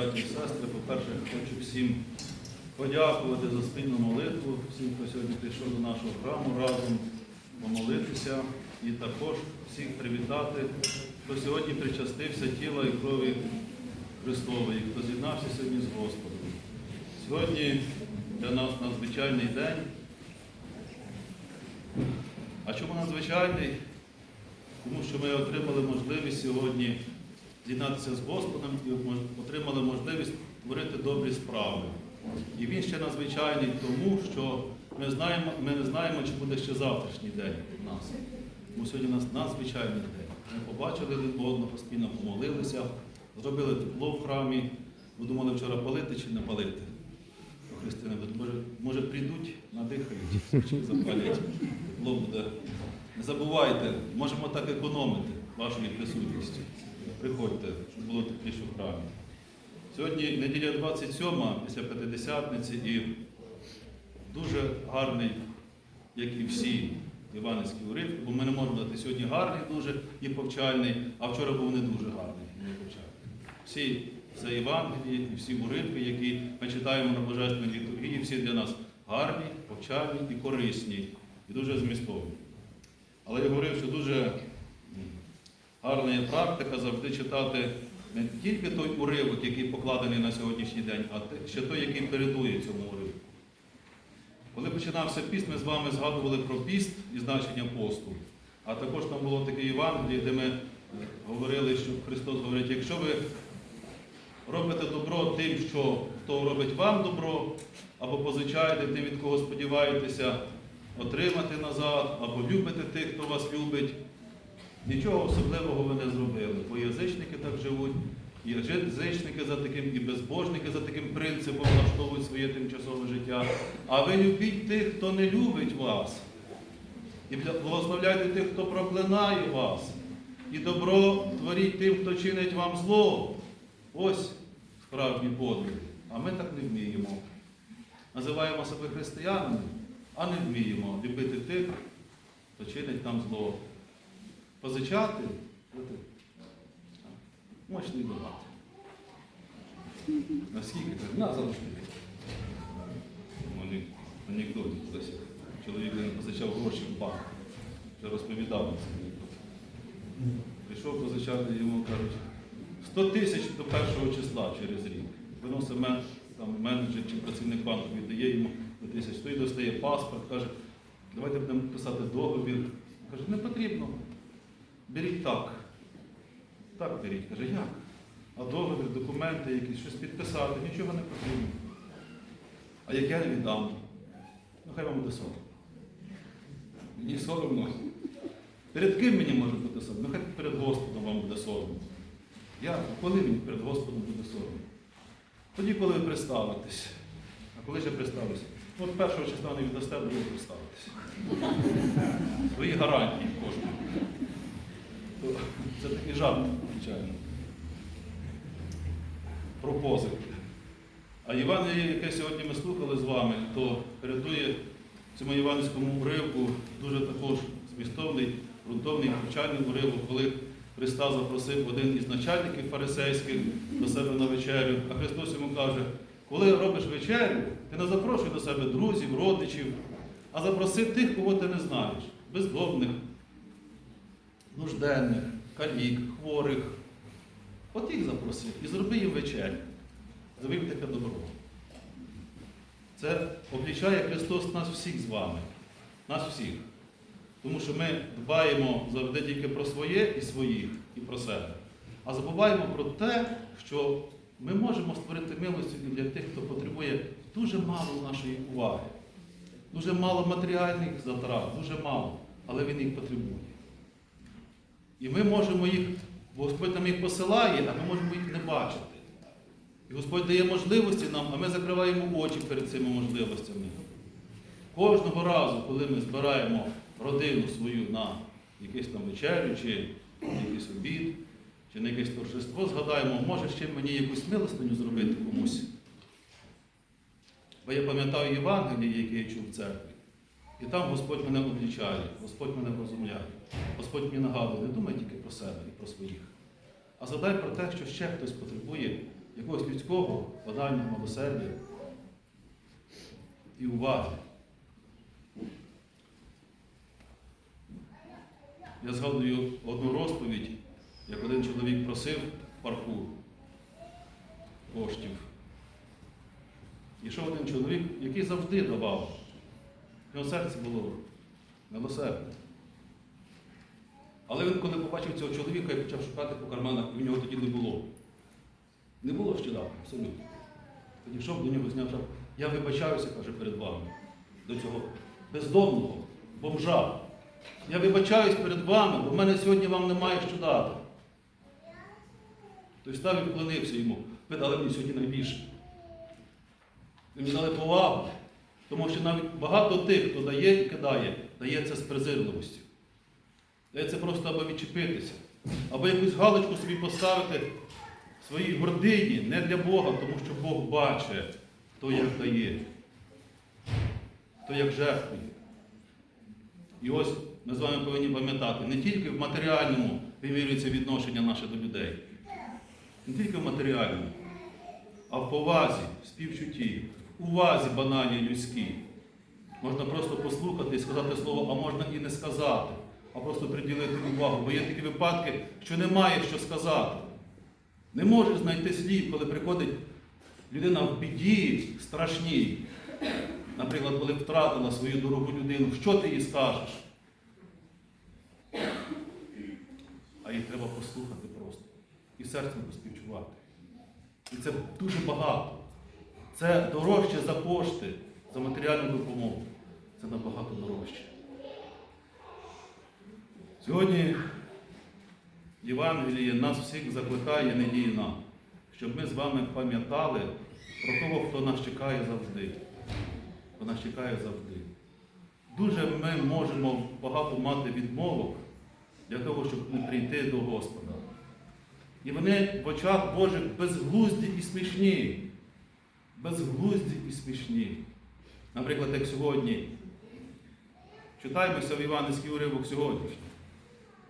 браті і сестри. По-перше, хочу всім подякувати за спільну молитву, всім, хто сьогодні прийшов до нашого храму разом помолитися і також всіх привітати, хто сьогодні причастився тіла і крові Христової, хто з'єднався сьогодні з Господом. Сьогодні для нас надзвичайний день. А чому надзвичайний? Тому що ми отримали можливість сьогодні з'єднатися з Господом і отримали можливість творити добрі справи. І він ще надзвичайний тому, що ми, знаємо, ми не знаємо, чи буде ще завтрашній день у нас. Тому сьогодні у нас надзвичайний день. Ми побачили один одного, спільно помолилися, зробили тепло в храмі. Ми думали вчора палити чи не палити. Христина, може, може прийдуть, надихають, свічки запалять, тепло буде. Не забувайте, можемо так економити вашою присутністю. Приходьте, щоб було тепліше в храмі. Сьогодні неділя 27 після П'ятидесятниці і дуже гарний, як і всі іванівські уривки, бо ми не можемо дати сьогодні гарний дуже і повчальний, а вчора був не дуже гарний і не повчальний. Всі це Євангелії і всі уривки, які ми читаємо на Божественній літургії, всі для нас гарні, повчальні і корисні, і дуже змістовні. Але я говорив, що дуже гарна є практика завжди читати не тільки той уривок, який покладений на сьогоднішній день, а ще той, який передує цьому уривку. Коли починався піст, ми з вами згадували про піст і значення посту. А також там було таке Євангеліє, де ми говорили, що Христос говорить, якщо ви робите добро тим, що хто робить вам добро, або позичаєте тим, від кого сподіваєтеся отримати назад, або любите тих, хто вас любить, нічого особливого ви не зробили. Бо язичники так живуть, язичники за таким, і безбожники за таким принципом влаштовують своє тимчасове життя. А ви любіть тих, хто не любить вас. І благословляйте тих, хто проклинає вас. І добро творіть тим, хто чинить вам зло. Ось справжні подвиг. А ми так не вміємо. Називаємо себе християнами, а не вміємо любити тих, хто чинить нам зло. Позичати мощний багато. Наскільки так? На залишки. Вони анекдоті колись. Чоловік позичав гроші в банк. Вже розповідав цей. Прийшов позичати, йому кажуть, 100 тисяч до першого числа через рік. Виносить мен, там, менеджер чи працівник банку, віддає йому 100 тисяч. Той достає паспорт, каже, давайте будемо писати договір. Каже, не потрібно. Беріть так. Так беріть. Каже, як? А договір, документи, якісь, щось підписати, нічого не потрібно. А як я не віддам, ну хай вам буде соромно. Мені соромно. Перед ким мені може бути соромно? Ну хай перед Господом вам буде соромно. Я, коли мені перед Господом буде соромно? Тоді, коли ви представитесь. А коли ж я представлюся? Ну, От першого числа не віддасте, буде представитися. Свої гарантії кожного. Це такий жарт, звичайно. Про позик. А Євангеліє, яке сьогодні ми слухали з вами, то передує цьому євангельському уривку дуже також змістовний, ґрунтовний навчальний уривок, коли Христа запросив один із начальників фарисейських до себе на вечерю, а Христос йому каже, коли робиш вечерю, ти не запрошуй до себе друзів, родичів, а запроси тих, кого ти не знаєш, бездомних, нужденних, калік, хворих. От їх запроси і зроби їм вечерю. Зроби їм таке добро. Це облічає Христос нас всіх з вами, нас всіх. Тому що ми дбаємо завжди тільки про своє і своїх, і про себе. А забуваємо про те, що ми можемо створити милості для тих, хто потребує дуже мало нашої уваги, дуже мало матеріальних затрат, дуже мало, але він їх потребує. І ми можемо їх, бо Господь нам їх посилає, а ми можемо їх не бачити. І Господь дає можливості нам, а ми закриваємо очі перед цими можливостями. Кожного разу, коли ми збираємо родину свою на якесь там вечерю, чи на якийсь обід, чи на якесь торжество, згадаємо, може ще мені якусь милостиню зробити комусь. Бо я пам'ятаю Євангеліє, яке я чув в церкві. І там Господь мене облічає, Господь мене розумляє, Господь мені нагадує, не думай тільки про себе і про своїх, а задай про те, що ще хтось потребує якогось людського банального милосердя і уваги. Я згадую одну розповідь, як один чоловік просив в парку коштів. І йшов один чоловік, який завжди давав. В нього серце було милосердне. Але він, коли побачив цього чоловіка і почав шукати по карманах, і в нього тоді не було. Не було дати, абсолютно. Підійшов до нього, зняв шапку. Я вибачаюся, каже, перед вами, до цього бездомного, бомжа. Я вибачаюсь перед вами, бо в мене сьогодні вам немає що дати. Той став і вклонився йому. Ви дали мені сьогодні найбільше. Ви мені дали повагу. Тому що навіть багато тих, хто дає і кидає, дає це з презирливостю. Дає це просто аби відчепитися, або якусь галочку собі поставити в своїй гордині, не для Бога, тому що Бог бачить, хто як дає, хто як жертвує. І ось ми з вами повинні пам'ятати, не тільки в матеріальному вимірюється відношення наше до людей, не тільки в матеріальному, а в повазі, в співчутті, увазі банальній людській. Можна просто послухати і сказати слово, а можна і не сказати, а просто приділити увагу. Бо є такі випадки, що немає що сказати. Не можеш знайти слів, коли приходить людина в біді страшній. Наприклад, коли втратила свою дорогу людину, що ти їй скажеш? А їй треба послухати просто і серцем поспівчувати. І це дуже багато. Це дорожче за кошти, за матеріальну допомогу. Це набагато дорожче. Сьогодні Євангеліє нас всіх закликає недійна, щоб ми з вами пам'ятали про того, хто нас чекає завжди. Хто нас чекає завжди. Дуже ми можемо багато мати відмовок для того, щоб не прийти до Господа. І вони в очах Божих безглузді і смішні. Безглузді і смішні. Наприклад, як сьогодні. Читаємося в Іванівський уривок сьогоднішній.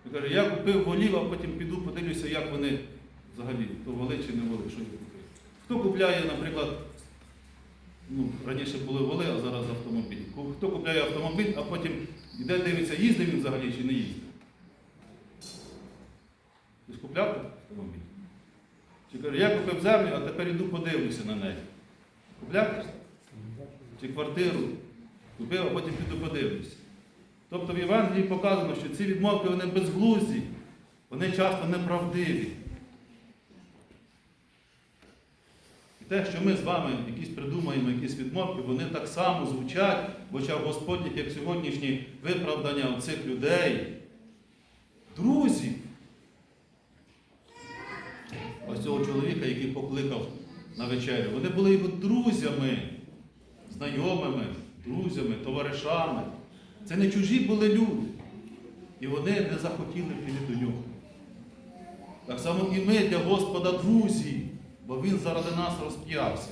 Він каже, я купив волів, а потім піду подивлюся, як вони взагалі, то воли чи не воли, що купив. Хто купляє, наприклад, ну, раніше були воли, а зараз автомобіль. Хто купляє автомобіль, а потім йде дивиться, їздив він взагалі чи не їздив. Ти купляв автомобіль? Чи каже, я купив землю, а тепер йду подивлюся на неї. Купляв? Чи квартиру купив, а потім піду подивлюся. Тобто в Євангелії показано, що ці відмовки вони безглузді, вони часто неправдиві. І те, що ми з вами якісь придумаємо, якісь відмовки, вони так само звучать в очах як сьогоднішні виправдання цих людей. Друзів. Ось цього чоловіка, який покликав на вечерю. Вони були його друзями, знайомими, друзями, товаришами. Це не чужі були люди. І вони не захотіли піти до нього. Так само і ми для Господа друзі, бо Він заради нас розп'явся.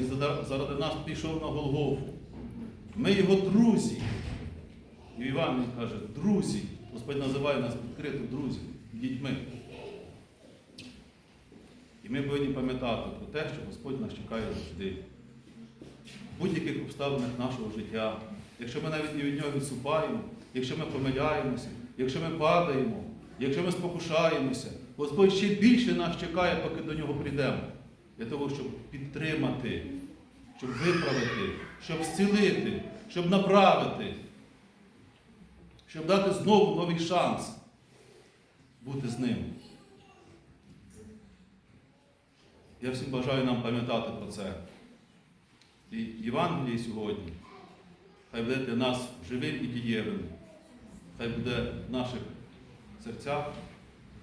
Він заради нас пішов на Голгофу. Ми його друзі. І Іван він каже, друзі. Господь називає нас відкрито друзів, дітьми. І ми повинні пам'ятати про те, що Господь нас чекає завжди. В будь-яких обставинах нашого життя. Якщо ми навіть і від нього відступаємо, якщо ми помиляємося, якщо ми падаємо, якщо ми спокушаємося, Господь ще більше нас чекає, поки до нього прийдемо, для того, щоб підтримати, щоб виправити, щоб зцілити, щоб направити, щоб дати знову новий шанс бути з ним. Я всім бажаю нам пам'ятати про це. І Євангелії сьогодні. Хай буде для нас живим і дієвим. Хай буде в наших серцях,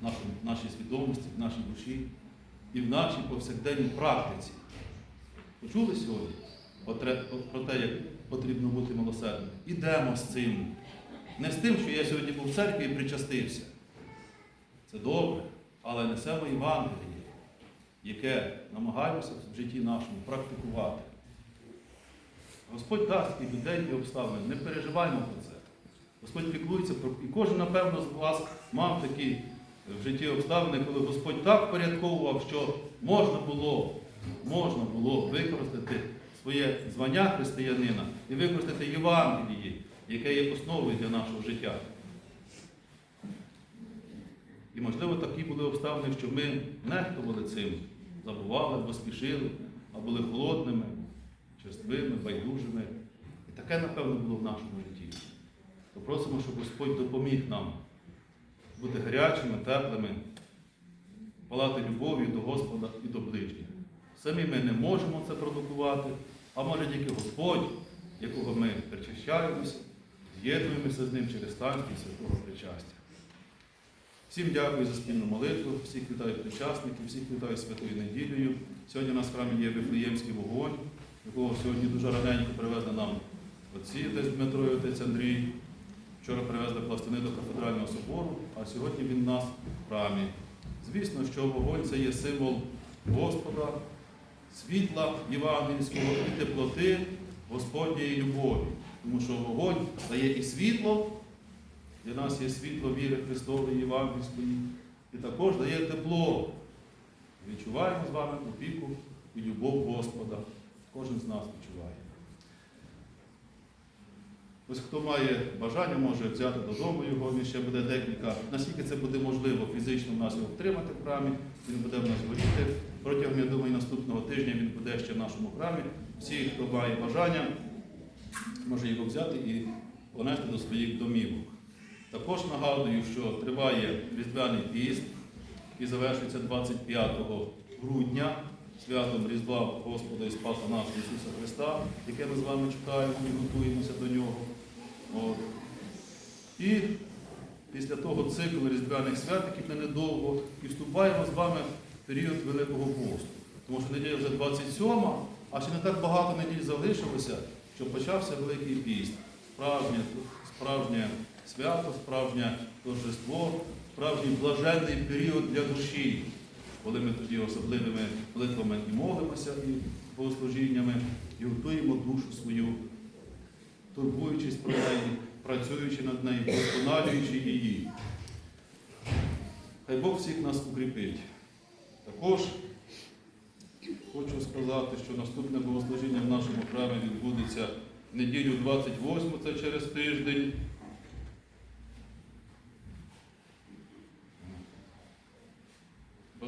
в нашій свідомості, в нашій душі і в нашій повсякденній практиці. Почули сьогодні про те, як потрібно бути милосердним? Ідемо з цим. Не з тим, що я сьогодні був в церкві і причастився. Це добре, але несемо Євангеліє, яке намагаємося в житті нашому практикувати. Господь дасть і людей, і обставини. Не переживаємо про це. Господь піклується про. І кожен, напевно, з вас мав такі в житті обставини, коли Господь так впорядковував, що можна було, можна було використати своє звання християнина і використати Євангеліє, яке є основою для нашого життя. І, можливо, такі були обставини, що ми нехтували цим, забували або спішили, а були холодними, черствими, байдужими. І таке, напевно, було в нашому житті. То просимо, щоб Господь допоміг нам бути гарячими, теплими, палати любов'ю до Господа і до ближніх. Самі ми не можемо це продукувати, а може тільки Господь, якого ми причащаємося, з'єднуємося з ним через таїнство святого причастя. Всім дякую за спільну молитву, всіх вітаю причасників, всіх вітаю святою неділею. Сьогодні у нас в храмі є Вифлеємський вогонь, якого сьогодні дуже раненько привезли нам отці, десь Дмитро і отець Андрій. Вчора привезли пластини до кафедрального собору, а сьогодні він нас в храмі. Звісно, що вогонь це є символ Господа, світла євангельського і теплоти Господньої любові. Тому що вогонь дає і світло, для нас є світло віри Христової Євангельської, і також дає тепло. Відчуваємо з вами опіку і любов Господа. Кожен з нас відчуває. Ось хто має бажання, може взяти додому його, він ще буде декілька. Наскільки це буде можливо фізично в нас його втримати в храмі, він буде в нас горіти. Протягом, я думаю, наступного тижня він буде ще в нашому храмі. Всі, хто має бажання, може його взяти і понести до своїх домівок. Також нагадую, що триває Різдвяний піст, який завершується 25 грудня святом Різдва Господа і Спаса нашого Ісуса Христа, яке ми з вами чекаємо і готуємося до нього. От. І після того циклу Різдвяних свят, який не недовго, і вступаємо з вами в період Великого посту. Тому що неділя вже 27, а ще не так багато неділь залишилося, щоб почався Великий піст. Справжнє, справжнє свято, справжнє торжество, справжній блаженний період для душі, коли ми тоді особливими молитвами і молимося, і богослужіннями, і готуємо душу свою, турбуючись про неї, працюючи над нею, вдосконалюючи її. Хай Бог всіх нас укріпить. Також хочу сказати, що наступне богослужіння в нашому храмі відбудеться неділю 28, це через тиждень.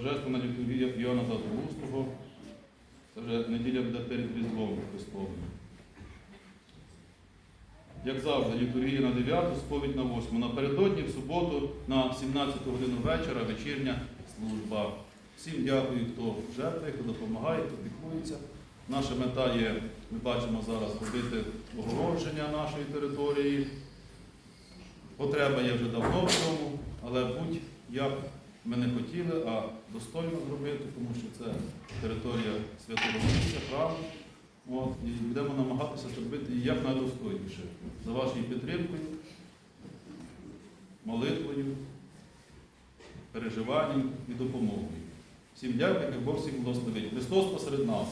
Божественна літургія Іоанна Златоустого. Це вже неділя буде перед Різдвом Христовим. Як завжди, літургія на 9, сповідь на 8. Напередодні, в суботу, на 17 годину вечора, вечірня служба. Всім дякую, хто жертвує, хто допомагає, хто піклується. Наша мета є, ми бачимо зараз, робити огородження нашої території. Потреба є вже давно в цьому, але будь-як ми не хотіли, а достойно зробити, тому що це територія святого місця, храму. От, і будемо намагатися зробити її як найдостойніше за вашою підтримкою, молитвою, переживанням і допомогою. Всім дякую, Бог всіх благословить. Христос посеред нас.